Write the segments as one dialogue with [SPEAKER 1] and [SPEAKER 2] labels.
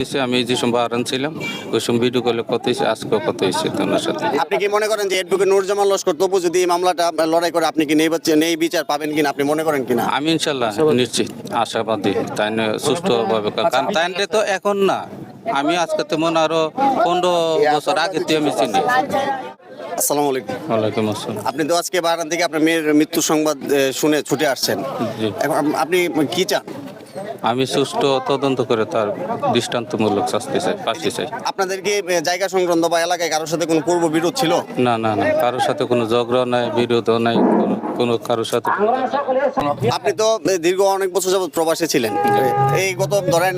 [SPEAKER 1] আমি যে সময় ছিলাম ওই সময় ভিডিও কলে কত হয়েছে আজকে কত হয়েছে তোমার সাথে।
[SPEAKER 2] আপনি কি মনে করেন যে এডভোকেট নুরজামান লস্কর তবু যদি এই মামলাটা লড়াই করে আপনি কি নেই বাচ্চা- নেই বিচার পাবেন কিনা আপনি মনে করেন কিনা?
[SPEAKER 1] আমি ইনশাল্লাহ নিশ্চিত আশাবাদী তাই না সুষ্ঠুভাবে কারণ তাই তো এখন না আমি আজকে তেমন আরও পনেরো বছর আগে আমি চিনি।
[SPEAKER 2] আসসালামু আলাইকুম।
[SPEAKER 1] ওয়ালাইকুম আসসালাম।
[SPEAKER 2] আপনি তো আজকে বারান থেকে আপনার মেয়ের মৃত্যু সংবাদ শুনে ছুটে আসছেন। এখন আপনি কি চান?
[SPEAKER 1] আমি সুষ্ঠু তদন্ত করে তার দৃষ্টান্তমূলক শাস্তি চাই ফাঁসি চাই।
[SPEAKER 2] আপনাদের কি জায়গা সংক্রান্ত বা এলাকায় কারোর সাথে কোনো পূর্ব বিরোধ ছিল?
[SPEAKER 1] না না না কারোর সাথে কোনো ঝগড়া নাই বিরোধও নাই কোনো- কোনো কারোর সাথে।
[SPEAKER 2] আপনি তো দীর্ঘ অনেক বছর যাবত প্রবাসে ছিলেন। এই গত ধরেন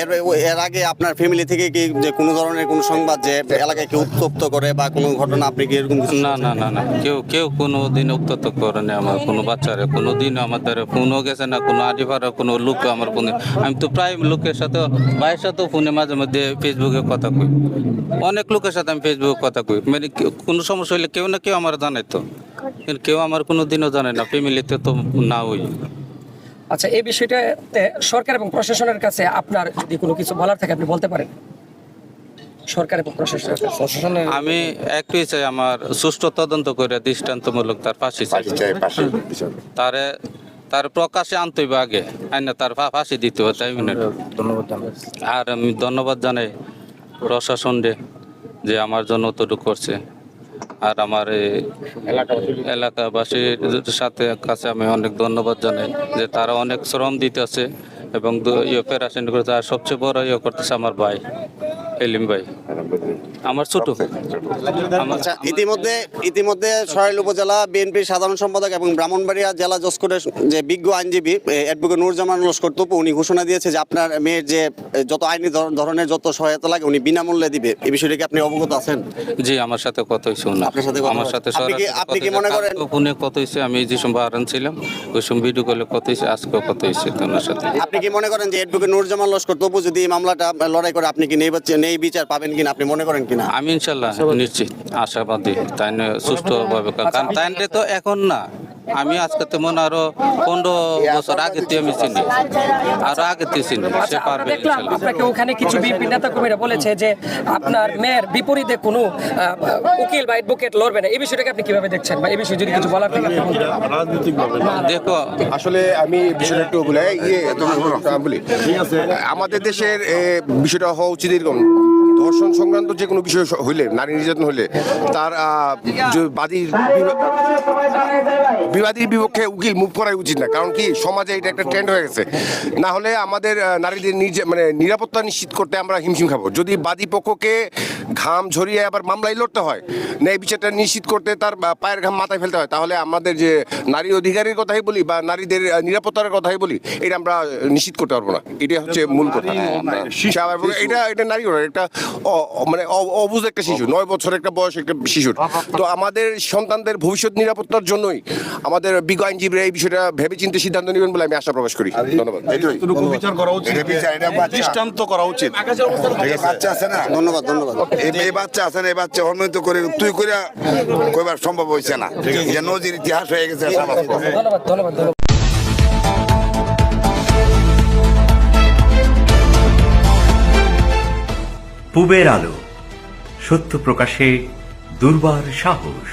[SPEAKER 2] এর এর আগে আপনার ফ্যামিলি থেকে কি যে কোনো ধরনের কোনো সংবাদ যে এলাকায় কেউ উত্তপ্ত করে বা কোনো ঘটনা আপনি কি এরকম
[SPEAKER 1] না না না না। কেউ কেউ কোনো দিন উত্তত করেনি আমার কোনো বাচ্চারে। কোনো দিন আমাদের ফোনও গেছে না কোনো আডিভার কোনো লোক আমার ফোনে আমি তো প্রায় লোকের সাথে ভাইয়ের সাথেও ফোনে মাঝে মধ্যে ফেসবুকে কথা কই। অনেক লোকের সাথে আমি ফেসবুকে কথা কই। মানে কোনো সমস্যা হলে কেউ না কেউ আমার জানাই তো কিন্তু কেউ আমার কোনো দিনও জানে না ফ্যামিলিতে তো না ওই
[SPEAKER 3] আচ্ছা এই বিষয়টাতে সরকার এবং প্রশাসনের কাছে আপনার যদি কোনো কিছু বলার থাকে আপনি বলতে পারেন? সরকার এবং প্রশাসনের
[SPEAKER 1] আমি একটুই চাই আমার সুষ্ঠু তদন্ত করে দৃষ্টান্তমূলক তার ফাঁসি চাই। তারে তার প্রকাশে আনতে হইবে আগে আইনা তার ফাঁসি দিতে হবে তাই মনে। আর আমি ধন্যবাদ জানাই প্রশাসনকে যে আমার জন্য অতটুকু করছে। আর আমার এলাকাবাসীর সাথে কাছে আমি অনেক ধন্যবাদ জানাই যে তারা অনেক শ্রম দিতেছে। এবং দু- ইয়ে প্যারাসেন্ট করতে আর সবচেয়ে বড় ইয়ে করতেছে আমার ভাই এলিম ভাই। আমার ছোট।
[SPEAKER 2] আচ্ছা ইতিমধ্যে ইতিমধ্যে সরাইল উপজেলা বিএনপির সাধারণ সম্পাদক এবং ব্রাহ্মণবাড়িয়া জেলা জসকোটের যে বিজ্ঞ আইনজীবী অ্যাডভোকেট নুরজামান লস্কর তপু উনি ঘোষণা দিয়েছে যে আপনার মেয়ের যে যত আইনি ধরনের যত সহায়তা লাগে উনি বিনামূল্যে দিবে। এই বিষয়টা কি আপনি অবগত আছেন?
[SPEAKER 1] জি আমার সাথে কত হয়েছে।
[SPEAKER 2] আপনার সাথে
[SPEAKER 1] আমার সাথে
[SPEAKER 2] আপনি কি- আপনি কি মনে করেন-
[SPEAKER 1] ফোনে কত হয়েছে আমি যে সময় বাহারান ছিলাম ওই সময় ভিডিও কলে কত হয়েছে আজকে কত হয়েছে ওনার সাথে।
[SPEAKER 2] আপনি কি মনে করেন যে অ্যাডভোকেট নুরজামান লস্কর, তবু যদি এই মামলাটা লড়াই করে আপনি কি নেই নেই বিচার পাবেন কিনা, আপনি মনে করেন কিনা?
[SPEAKER 1] আমি ইনশাল্লাহ নিশ্চিত, আশাবাদী, তাই না সুষ্ঠুভাবে কারণ তাই তো এখন না। আমি আজকে তেমন আরও পনেরো বছর আগে আমি চিনি। আরও আগে চিনি সে
[SPEAKER 3] আচ্ছা
[SPEAKER 1] পারবে
[SPEAKER 3] আপনাকে ওখানে কিছু বিএনপি নেতা কর্মীরা বলেছে যে আপনার মেয়ের বিপরীতে কোনো আহ, উকিল বা অ্যাডভোকেট লড়বে না। এই বিষয়টাকে আপনি কীভাবে দেখছেন? বা এই বিষয়ে যদি কিছু বলার থাকে
[SPEAKER 1] দেখো
[SPEAKER 4] আসলে আমি বিষয়টা একটু বলে ইয়ে আমি বলি। আমাদের দেশের বিষয়টা হওয়া উচিত এরকম। ধর্ষণ সংক্রান্ত যে কোনো বিষয় হইলে, নারী নির্যাতন হইলে, তার বিবাদীর বিপক্ষে উকিল মুভ করাই উচিত না। কারণ কি, সমাজে এটা একটা ট্রেন্ড হয়ে গেছে। না হলে আমাদের নারীদের মানে নিরাপত্তা নিশ্চিত করতে আমরা হিমশিম খাব। যদি বাদী পক্ষকে ঘাম ঝরিয়ে আবার মামলায় লড়তে হয়। ন্যায় বিচারটা নিশ্চিত করতে তার বা পায়ের ঘাম মাথায় ফেলতে হয়। তাহলে আমাদের যে নারী অধিকারের কথাই বলি বা নারীদের নিরাপত্তার কথাই বলি এটা আমরা নিশ্চিত করতে পারব না। এটা হচ্ছে মূল কথা। এটা এটা নারী ওরা একটা মানে অ- অবুঝ একটা শিশু। নয় বছর একটা বয়স একটা শিশুর। তো আমাদের সন্তানদের ভবিষ্যৎ নিরাপত্তার জন্যই আমাদের বিজ্ঞ আইনজীবীরা এই বিষয়টা ভেবে চিন্তে সিদ্ধান্ত নেবেন বলে আমি আশা প্রকাশ করি। ধন্যবাদ।
[SPEAKER 5] এতটুকু বিচার করা উচিত। দৃষ্টান্ত করা উচিত।
[SPEAKER 6] বাচ্চা আছে না?
[SPEAKER 2] ধন্যবাদ ধন্যবাদ।
[SPEAKER 6] এই এই বাচ্চা আছে না এই বাচ্চা করে তুই করে কইবার সম্ভব হয়েছে না। যে নদীর ইতিহাস হয়ে গেছে
[SPEAKER 3] ধন্যবাদ ধন্যবাদ।
[SPEAKER 7] পূবের আলো সত্য প্রকাশে দুর্বার সাহস।